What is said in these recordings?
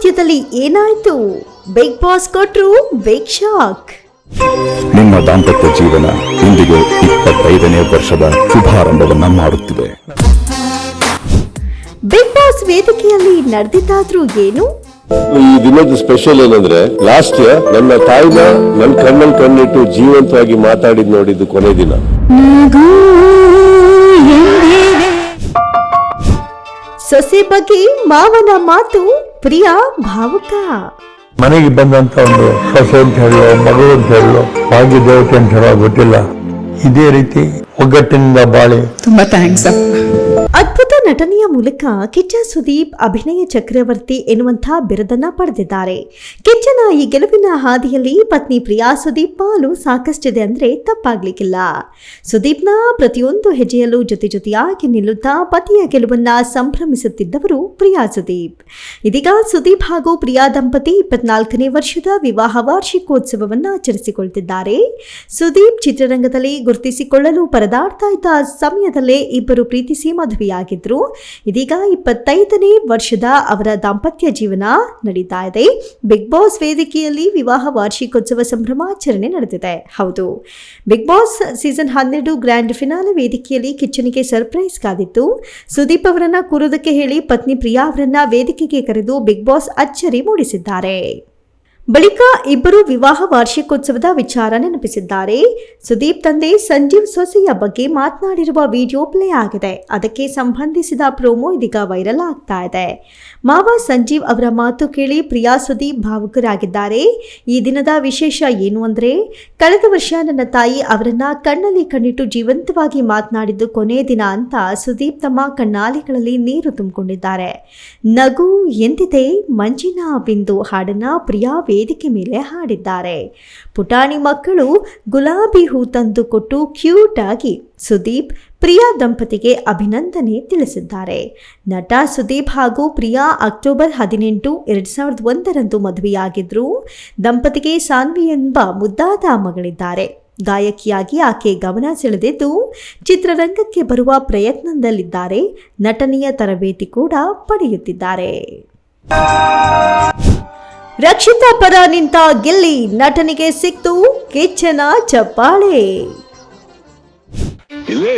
ದಾಂಪತ್ಯದಲ್ಲಿ ಏನಾಯ್ತು? Bigg Boss ಕೊಟ್ರು big shock ನಿಮ್ಮ ದಾಂಪತ್ಯ ಜೀವನ ಇಂದಿಗೆ ಇಪ್ಪತ್ತೈದನೇ ವರ್ಷದ ಶುಭಾರಂಭವನ್ನ ಮಾಡುತ್ತಿದೆ. ಬಿಗ್ ಬಾಸ್ ವೇದಿಕೆಯಲ್ಲಿ ನಡೆದಿದ್ದಾದ್ರೂ ಏನು? ಈ ದಿನದ ಸ್ಪೆಷಲ್ ಏನಂದ್ರೆ ಲಾಸ್ಟ್ ಇಯರ್ ನನ್ನ ತಾಯಿನ ನನ್ನ ಕಣ್ಣಲ್ಲಿ ಕಣ್ಣಿಟ್ಟು ಜೀವಂತವಾಗಿ ಮಾತಾಡಿದ್ ನೋಡಿದ್ದು ಕೊನೆ ದಿನ. ಬಗ್ಗೆ ಮಾವನ ಮಾತು ಪ್ರಿಯಾ ಭಾವುಕ ಮನೆಗೆ ಬಂದಂತ ಒಂದು ಸೊಸೆ ಅಂತ ಹೇಳೋ ಮಗು ಅಂತ ಹೇಳೋ ಭಾಗ್ಯ ದೇವತೆ ಅಂತ ಹೇಳೋ ಗೊತ್ತಿಲ್ಲ ಇದೇ ರೀತಿ ಒಗ್ಗಟ್ಟಿನಿಂದ ಬಾಳಿ ತುಂಬಾ ಥ್ಯಾಂಕ್ಸ್ ಅಪ್ಪ ಅದ್ಭುತ ನಟನೆಯ ಮೂಲಕ ಕಿಚ್ಚ ಸುದೀಪ್, ಅಭಿನಯ ಚಕ್ರವರ್ತಿ ಎನ್ನುವಂಥ ಬಿರುದನ್ನ ಪಡೆದಿದ್ದಾರೆ. ಕಿಚ್ಚನ ಈ ಗೆಲುವಿನ ಹಾದಿಯಲ್ಲಿ ಪತ್ನಿ ಪ್ರಿಯಾ ಸುದೀಪ್ ಪಾಲು ಸಾಕಷ್ಟಿದೆ ಅಂದ್ರೆ ತಪ್ಪಾಗ್ಲಿಕ್ಕಿಲ್ಲ. ಸುದೀಪ್ನ ಪ್ರತಿಯೊಂದು ಹೆಜ್ಜೆಯಲ್ಲೂ ಜೊತೆ ಜೊತೆಯಾಗಿ ನಿಲ್ಲುತ್ತಾ ಪತಿಯ ಗೆಲುವನ್ನ ಸಂಭ್ರಮಿಸುತ್ತಿದ್ದವರು ಪ್ರಿಯಾ ಸುದೀಪ್. ಇದೀಗ ಸುದೀಪ್ ಹಾಗೂ ಪ್ರಿಯಾ ದಂಪತಿ ಇಪ್ಪತ್ನಾಲ್ಕನೇ ವರ್ಷದ ವಿವಾಹ ವಾರ್ಷಿಕೋತ್ಸವವನ್ನ ಆಚರಿಸಿಕೊಳ್ತಿದ್ದಾರೆ. ಸುದೀಪ್ ಚಿತ್ರರಂಗದಲ್ಲಿ ಗುರುತಿಸಿಕೊಳ್ಳಲು ಪರದಾಡ್ತಾ ಇದ್ದ ಸಮಯದಲ್ಲೇ ಇಬ್ಬರು ಪ್ರೀತಿಸಿ ಮದುವೆಯಾಗಿದ್ರು ಇದೀಗ ಇಪ್ಪತ್ತೈದನೇ ವರ್ಷದ ಅವರ ದಾಂಪತ್ಯ ಜೀವನ ನಡೀತಾ ಇದೆ. ಬಿಗ್ ಬಾಸ್ ವೇದಿಕೆಯಲ್ಲಿ ವಿವಾಹ ವಾರ್ಷಿಕೋತ್ಸವ ಸಂಭ್ರಮಾಚರಣೆ ನಡೆದಿದೆ. ಹೌದು. ಬಿಗ್ ಬಾಸ್ ಸೀಸನ್ ಹನ್ನೆರಡು ಗ್ರ್ಯಾಂಡ್ ಫಿನಾಲೆ ವೇದಿಕೆಯಲ್ಲಿ ಕಿಚ್ಚನಿಗೆ ಸರ್ಪ್ರೈಸ್ ಕಾದಿತ್ತು. ಸುದೀಪ್ ಅವರನ್ನ ಕೂರೋದಕ್ಕೆ ಹೇಳಿ ಪತ್ನಿ ಪ್ರಿಯಾ ಅವರನ್ನ ವೇದಿಕೆಗೆ ಕರೆದು ಬಿಗ್ ಬಾಸ್ ಅಚ್ಚರಿ ಮೂಡಿಸಿದ್ದಾರೆ. ಬಳಿಕ ಇಬ್ಬರು ವಿವಾಹ ವಾರ್ಷಿಕೋತ್ಸವದ ವಿಚಾರ ನೆನಪಿಸಿದ್ದಾರೆ. ಸುದೀಪ್ ತಂದೆ ಸಂಜೀವ್ ಸೊಸೆಯ ಬಗ್ಗೆ ಮಾತನಾಡಿರುವ ವಿಡಿಯೋ ಪ್ಲೇ ಆಗಿದೆ. ಅದಕ್ಕೆ ಸಂಬಂಧಿಸಿದ ಪ್ರೋಮೋ ಇದೀಗ ವೈರಲ್ ಆಗ್ತಾ ಇದೆ. ಮಾವ ಸಂಜೀವ್ ಅವರ ಮಾತು ಕೇಳಿ ಪ್ರಿಯಾ ಸುದೀಪ್ ಭಾವುಕರಾಗಿದ್ದಾರೆ. ಈ ದಿನದ ವಿಶೇಷ ಏನು ಅಂದರೆ, ಕಳೆದ ವರ್ಷ ನನ್ನ ತಾಯಿ ಅವರನ್ನ ಕಣ್ಣಲ್ಲಿ ಕಣ್ಣಿಟ್ಟು ಜೀವಂತವಾಗಿ ಮಾತನಾಡಿದ್ದು ಕೊನೆಯ ದಿನ ಅಂತ ಸುದೀಪ್ ತಮ್ಮ ಕಣ್ಣಾಲಿಗಳಲ್ಲಿ ನೀರು ತುಂಬಿಕೊಂಡಿದ್ದಾರೆ. ನಗು ಎಂದಿದೆ, ಮಂಜಿನ ಬಿಂದು ಹಾಡನ್ನ ಪ್ರಿಯಾ ವೇದಿಕೆ ಮೇಲೆ ಹಾಡಿದ್ದಾರೆ. ಪುಟಾಣಿ ಮಕ್ಕಳು ಗುಲಾಬಿ ಹೂ ತಂದು ಕೊಟ್ಟು ಕ್ಯೂಟ್ ಆಗಿ ಸುದೀಪ್ ಪ್ರಿಯಾ ದಂಪತಿಗೆ ಅಭಿನಂದನೆ ತಿಳಿಸಿದ್ದಾರೆ. ನಟ ಸುದೀಪ್ ಹಾಗೂ ಪ್ರಿಯಾ ಅಕ್ಟೋಬರ್ ಹದಿನೆಂಟು, ಎರಡು ಸಾವಿರದ ಒಂದರಂದು ಮದುವೆಯಾಗಿದ್ರು ದಂಪತಿಗೆ ಸಾನ್ವಿ ಎಂಬ ಮುದ್ದಾದ ಮಗಳಿದ್ದಾರೆ. ಗಾಯಕಿಯಾಗಿ ಆಕೆ ಗಮನ ಸೆಳೆದಿದ್ದು, ಚಿತ್ರರಂಗಕ್ಕೆ ಬರುವ ಪ್ರಯತ್ನದಲ್ಲಿದ್ದಾರೆ. ನಟನೆಯ ತರಬೇತಿ ಕೂಡ ಪಡೆಯುತ್ತಿದ್ದಾರೆ. ರಕ್ಷಿತಾ ಪರ ನಿಂತ ಗಿಲ್ಲಿ ನಟನಿಗೆ ಸಿಕ್ತು, ಕಿಚ್ಚನ ಚಪ್ಪಾಳೆ. ಇಲ್ಲಿ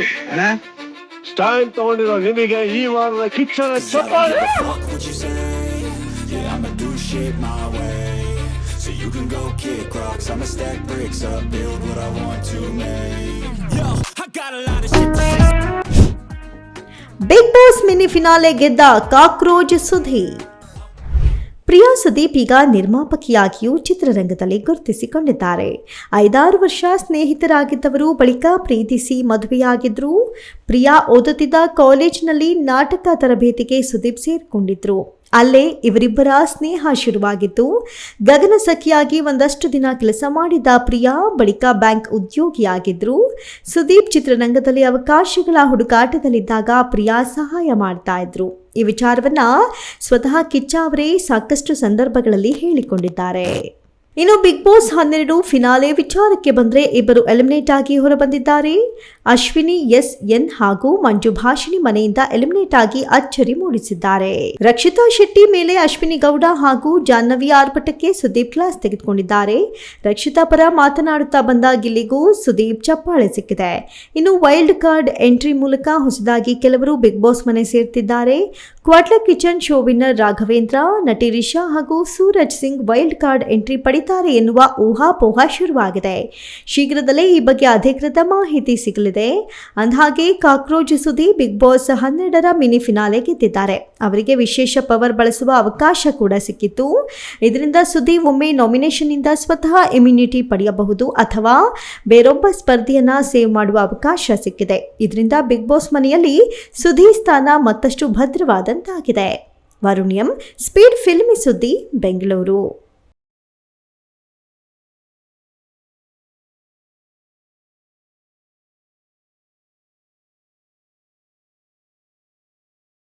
ಸ್ಟ್ಯಾಂಡ್ ತಗೊಂಡಿರೋ ನಿಮಗೆ ಈ ವಾರದ ಕಿಚ್ಚನ ಚಪ್ಪಾಳೆ Fuck what you say. Yeah, I'ma do shit my way. So you can go kick rocks. I'ma stack bricks up, build what I want to make. Yo, I got a lot of shit to say. Bigg Boss mini finale ಗೆದ್ದ ಕಾಕ್ರೋಜ್ ಸುಧಿ ಪ್ರಿಯಾ ಸುದೀಪ್ ಈಗ ನಿರ್ಮಾಪಕಿಯಾಗಿಯೂ ಚಿತ್ರರಂಗದಲ್ಲಿ ಗುರುತಿಸಿಕೊಂಡಿದ್ದಾರೆ. ಐದಾರು ವರ್ಷ ಸ್ನೇಹಿತರಾಗಿದ್ದವರು ಬಳಿಕ ಪ್ರೀತಿಸಿ ಮದುವೆಯಾಗಿದ್ರು ಪ್ರಿಯಾ ಓದುತ್ತಿದ್ದ ಕಾಲೇಜಿನಲ್ಲಿ ನಾಟಕ ತರಬೇತಿಗೆ ಸುದೀಪ್ ಸೇರಿಕೊಂಡಿದ್ರು. ಅಲ್ಲೇ ಇವರಿಬ್ಬರ ಸ್ನೇಹ ಶುರುವಾಗಿದ್ದು ಗಗನ ಸಖಿಯಾಗಿ ಒಂದಷ್ಟು ದಿನ ಕೆಲಸ ಮಾಡಿದ್ದ ಪ್ರಿಯಾ ಬಳಿಕ ಬ್ಯಾಂಕ್ ಉದ್ಯೋಗಿಯಾಗಿದ್ರು. ಸುದೀಪ್ ಚಿತ್ರರಂಗದಲ್ಲಿ ಅವಕಾಶಗಳ ಹುಡುಕಾಟದಲ್ಲಿದ್ದಾಗ ಪ್ರಿಯಾ ಸಹಾಯ ಮಾಡ್ತಾ ಇದ್ರು. ಈ ವಿಚಾರವನ್ನು ಸ್ವತಃ ಕಿಚ್ಚ ಅವರೇ ಸಾಕಷ್ಟು ಸಂದರ್ಭಗಳಲ್ಲಿ ಹೇಳಿಕೊಂಡಿದ್ದಾರೆ. ಇನ್ನು ಬಿಗ್ ಬಾಸ್ ಹನ್ನೆರಡು ಫಿನಾಲೆ ವಿಚಾರಕ್ಕೆ ಬಂದ್ರೆ ಇಬ್ಬರು ಎಲಿಮಿನೇಟ್ ಆಗಿ ಹೊರಬಂದಿದ್ದಾರೆ. ಅಶ್ವಿನಿ, ಎಸ್, ಎನ್ ಹಾಗೂ ಮಂಜು ಭಾಷಿಣಿ ಮನೆಯಿಂದ ಎಲಿಮಿನೇಟ್ ಆಗಿ ಅಚ್ಚರಿ ಮೂಡಿಸಿದ್ದಾರೆ. ರಕ್ಷಿತಾ ಶೆಟ್ಟಿ ಮೇಲೆ ಅಶ್ವಿನಿ ಗೌಡ ಹಾಗೂ ಜಾಹ್ನವಿ ಆರ್ಭಟಕ್ಕೆ ಸುದೀಪ್ ಕ್ಲಾಸ್ ತೆಗೆದುಕೊಂಡಿದ್ದಾರೆ. ರಕ್ಷಿತಾ ಪರ ಮಾತನಾಡುತ್ತಾ ಬಂದ ಗಿಲ್ಲಿಗೂ ಸುದೀಪ್ ಚಪ್ಪಾಳೆ ಸಿಕ್ಕಿದೆ. ಇನ್ನು ವೈಲ್ಡ್ ಕಾರ್ಡ್ ಎಂಟ್ರಿ ಮೂಲಕ ಹೊಸದಾಗಿ ಕೆಲವರು ಬಿಗ್ ಬಾಸ್ ಮನೆ ಸೇರ್ತಿದ್ದಾರೆ. Quatle kitchen show winner Raghavendra, ನಟಿ ರಿಷಾ ಹಾಗೂ Suraj Singh wild card entry ಪಡಿತಾರೆ ಎನ್ನುವ ಊಹಾಪೋಹ ಶುರುವಾಗಿದೆ. ಶೀಘ್ರದಲ್ಲೇ ಈ ಬಗ್ಗೆ ಅಧಿಕೃತ ಮಾಹಿತಿ ಸಿಗಲಿದೆ. ಅಂದಹಾಗೆ ಕಾಕ್ರೋಜ್ ಸುದಿ ಬಿಗ್ ಬಾಸ್ ಹನ್ನೆರಡರ ಮಿನಿ ಫಿನಾಲೆ ಗೆದ್ದಿದ್ದಾರೆ. ಅವರಿಗೆ ವಿಶೇಷ ಪವರ್ ಬಳಸುವ ಅವಕಾಶ ಕೂಡ ಸಿಕ್ಕಿತ್ತು. ಇದರಿಂದ ಸುದಿ ಒಮ್ಮೆ ನಾಮಿನೇಷನ್ನಿಂದ ಸ್ವತಃ ಇಮ್ಯುನಿಟಿ ಪಡೆಯಬಹುದು ಅಥವಾ ಬೇರೊಬ್ಬ ಸ್ಪರ್ಧಿಯನ್ನ ಸೇವ್ ಮಾಡುವ ಅವಕಾಶ ಸಿಕ್ಕಿದೆ. ಇದರಿಂದ ಬಿಗ್ ಬಾಸ್ ಮನೆಯಲ್ಲಿ ಸುದಿ ಸ್ಥಾನ ಮತ್ತಷ್ಟು ಭದ್ರವಾದಂತಾಗಿದೆ ವರುಣ್ಯಂ ಸ್ಪೀಡ್ ಫಿಲ್ಮಿ ಸುದ್ದಿ ಬೆಂಗಳೂರು.